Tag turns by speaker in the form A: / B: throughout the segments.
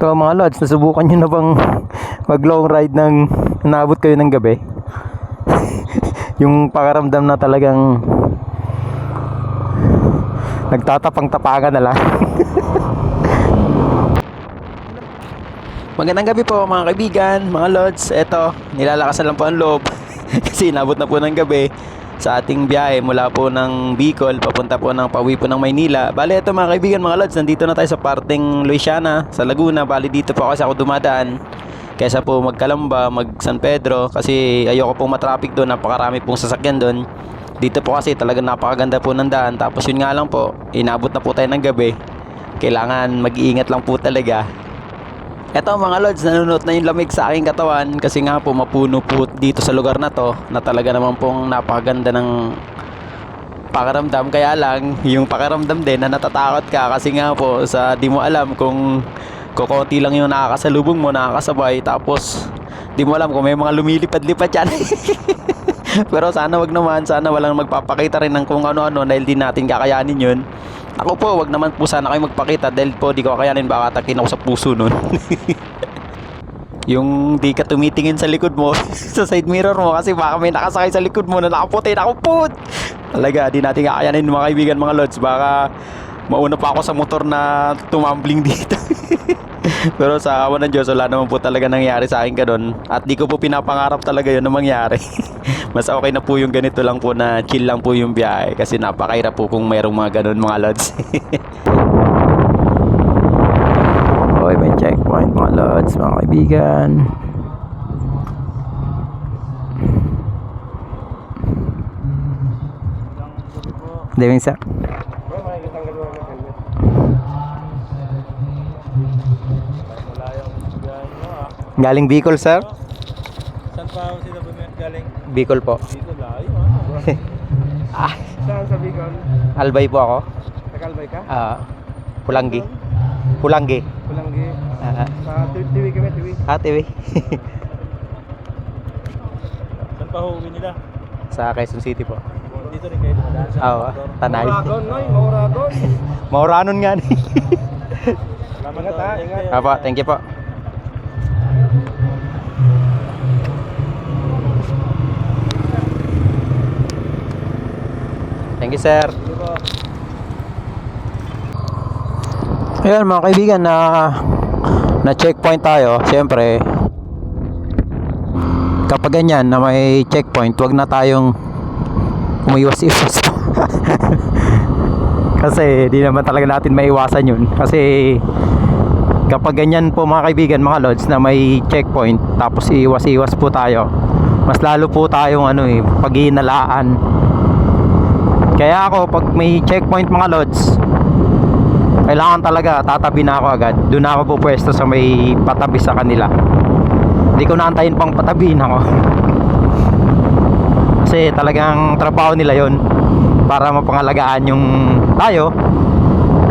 A: Ito mga lods, nasubukan nyo na bang mag long ride ng naabot kayo ng gabi? yung pakaramdam na talagang nagtatapang-tapangan na lang. Magandang gabi po mga kaibigan, mga lods. Eto, nilalakasan lang po ang loob kasi inabot na po ng gabi sa ating biyahe mula po ng Bicol papunta po ng pauwi po ng Maynila. Bale, eto mga kaibigan, mga lods, nandito na tayo sa parteng Luisiana, sa Laguna. Bale, dito po kasi ako dumadaan kaysa po magkalamba, mag San Pedro kasi ayoko pong matraffic doon, napakarami pong sasakyan doon. Dito po kasi talagang napakaganda po ng daan. Tapos yun nga lang po, inabot na po tayo ng gabi. Kailangan mag-iingat lang po talaga. Eto mga lods, nanonood na yung lamig sa aking katawan kasi nga po mapuno po dito sa lugar na to na talaga naman pong napakaganda ng pakaramdam kaya lang yung pakaramdam din na natatakot ka kasi nga po sa di mo alam kung kukunti lang yung nakakasalubong mo nakakasabay. Tapos di mo alam kung may mga lumilipad-lipad yan pero sana wag naman sana walang magpapakita rin ng kung ano-ano dahil di natin kakayanin yun ako po wag naman po sana kayo magpakita dahil po di ko kakayanin baka atakin ako sa puso nun. Yung di ka tumitingin sa likod mo sa side mirror mo kasi baka may nakasakay sa likod mo na nakaputi. Nakaput talaga di natin kakayanin mga kaibigan mga lods. Baka mauna pa ako sa motor na tumambling dito pero sa awa ng Diyos wala naman po talaga nangyari sa akin ganun at di ko po pinapangarap talaga yun na mangyari mas okay na po yung ganito lang po na chill lang po yung biyahe kasi napakahirap po kung mayroong mga ganun mga lods Okay, may checkpoint mga lods, mga kaibigan. Deving sir. Galing Bicol sir?
B: Saan pa sila bumiyat galing?
A: Bicol po.
B: Dito layo ah.
A: Ah,
B: Saan sa Bicol?
A: Albay po ako.
B: Tagalbay ka?
A: Ah, Pulanggi. Pulanggi.
B: Pulanggi.
A: Ah,
B: Sa Tiwi kami, Tiwi.
A: ate we.
B: Saan pa huwi nila?
A: Sa Quezon City po.
B: Dito rin kayo dumadaan sa
A: Oo. Tanay.
B: Mauragon, noy. Mauragon.
A: Mauranon nga ni.
B: Salamat ha.
A: Apa, thank you po. Sir. Ayan mga kaibigan na na checkpoint tayo. Siyempre kapag ganyan na may checkpoint, wag na tayong umiwas-iwas. Kasi di naman talaga natin maiwasan yun. Kasi kapag ganyan po mga kaibigan, mga lods na may checkpoint tapos iwas-iwas po tayo. Mas lalo po tayong ano eh, paghihinalaan. Kaya ako pag may checkpoint mga lods, kailangan talaga tatabi na ako agad. Doon ako pupwesto sa may patabi sa kanila. Hindi ko naantayin pang patabihin ako. Kasi talagang trabaho nila yon para mapangalagaan yung tayo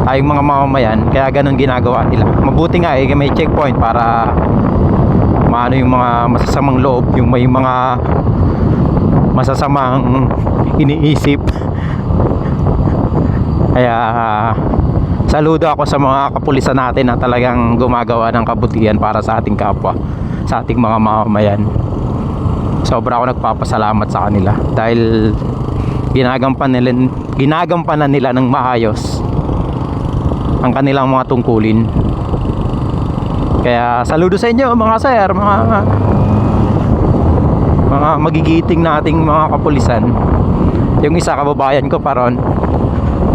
A: tayong mga mamamayan. Kaya ganun ginagawa nila. Mabuti nga eh may checkpoint para maano yung mga masasamang loob yung may mga masasamang iniisip kaya saludo ako sa mga kapulisan natin na talagang gumagawa ng kabutihan para sa ating kapwa sa ating mga mamamayan. Sobra ako nagpapasalamat sa kanila dahil ginagampan nila, ginagampanan nila ng maayos ang kanilang mga tungkulin. Kaya saludo sa inyo mga sir mga mga magigiting nating mga kapulisan. Yung isa kababayan ko paron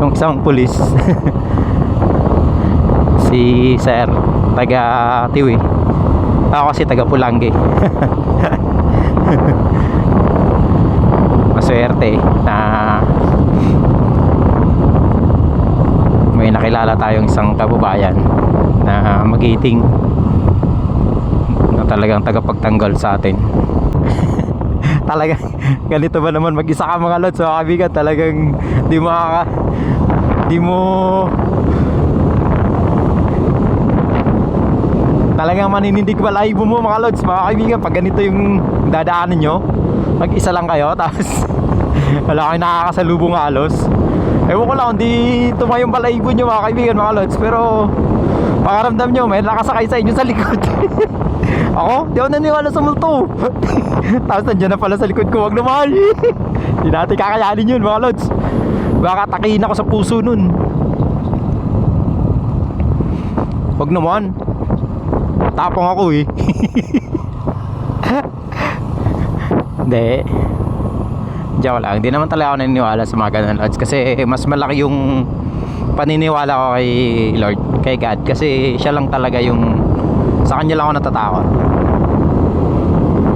A: yung isang pulis. Si Sir taga Tiwi. Ako kasi taga Pulanggi maswerte na may nakilala tayong isang kababayan na magiting na talagang tagapagtanggol sa atin talagang ganito ba naman mag-isa ka mga lods mga kabigan talagang di mo makaka di mo talagang maninindig balahibo mo mga lods mga kaibigan. Pag ganito yung dadaanan nyo mag isa lang kayo tapos wala kayo nakakasalubong halos. Ewan ko lang hindi tumayong balahibo nyo mga kaibigan mga lods. Pero Pakaramdam nyo, may nakasakay sa inyo sa likod. ako, di ako naniwala sa multo. Tapos nandiyan na pala sa likod ko, wag naman. Hindi natin kakayanin yun mga lods. Baka takihin ako sa puso nun. Wag naman. Tapong ako eh. Hindi. Joke lang. Hindi naman talaga ako naniniwala sa mga ganun lods. Kasi mas malaki yung paniniwala ko kay Lord, kay God. Kasi siya lang talaga yung sa kanya lang ako natatakot.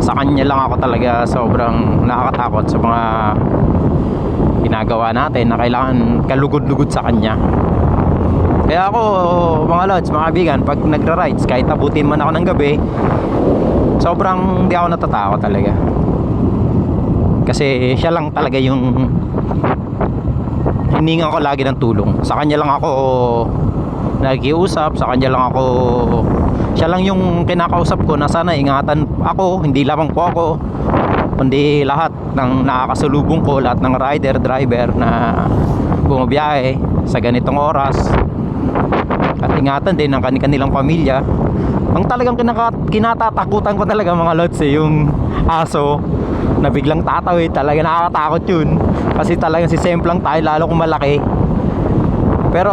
A: Sa kanya lang ako talaga sobrang nakakatakot sa mga ginagawa natin na kailangan kalugod-lugod sa kanya. Kaya ako, mga lods, mga kaibigan, pag nagra-rides, kahit abutin man ako ng gabi, sobrang hindi ako natatakot talaga. Kasi siya lang talaga yung hiningan ko lagi ng tulong. Sa kanya lang ako nakikiusap, sa kanya lang ako siya lang yung kinakausap ko na sana ingatan ako, hindi lamang po ako kundi lahat ng nakakasalubong ko, lahat ng rider, driver na bumabiyahe sa ganitong oras. At ingatan din ng kanilang pamilya. Ang talagang kinaka, kinatatakutan ko talaga mga lods eh, yung aso na biglang tatawid. Talaga nakakatakot yun. Kasi talagang si Semp lang tayo lalo kung malaki pero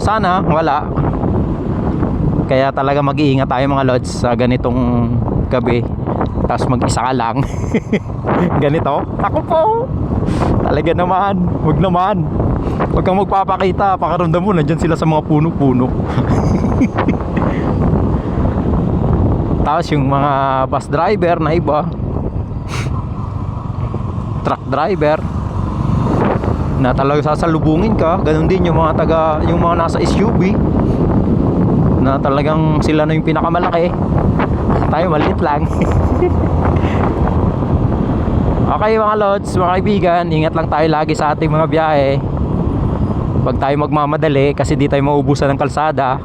A: sana wala. Kaya talaga mag-iingat tayo mga lods sa ganitong gabi. Tapos mag-isa ka lang. Ganito. Ako po. Talaga naman. Wag naman. Wag kang magpapakita. Pakaramdam mo nandyan sila sa mga puno-puno. Tapos yung mga bus driver na iba. Truck driver na talaga sasalubungin ka. Ganun din yung mga taga yung mga nasa SUV na talagang sila na yung pinakamalaki. Tayo maliit lang. Okay mga lods mga kaibigan ingat lang tayo lagi sa ating mga biyahe. Huwag tayo magmamadali kasi di tayo maubusan ng kalsada.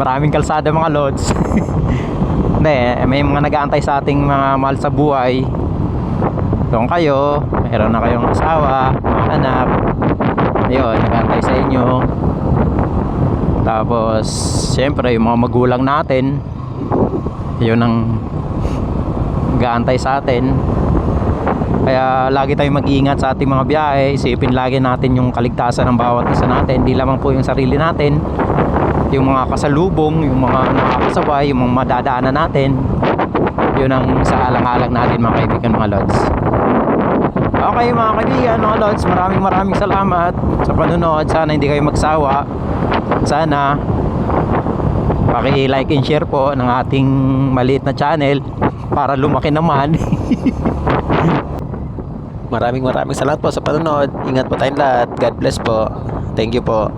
A: Maraming kalsada mga lods. Hindi may mga nag-aantay sa ating mga mahal sa buhay kung kayo. Meron na kayong asawa anak. Ayun nag-aantay sa inyo. Tapos syempre yung mga magulang natin. Yun ang nag-aantay sa atin. Kaya lagi tayong mag-iingat sa ating mga biyahe. Isipin lagi natin yung kaligtasan ng bawat isa natin. Hindi lamang po yung sarili natin. Yung mga kasalubong yung mga nakakasabay yung mga madadaanan natin yun ang sa alang-alang natin mga kaibigan mga lods okay mga kaibigan mga lods maraming maraming salamat sa panonood sana hindi kayo magsawa sana paki-like and share po ng ating maliit na channel para lumaki naman
C: Maraming maraming salamat po sa panonood. Ingat po tayong lahat. God bless po. Thank you po.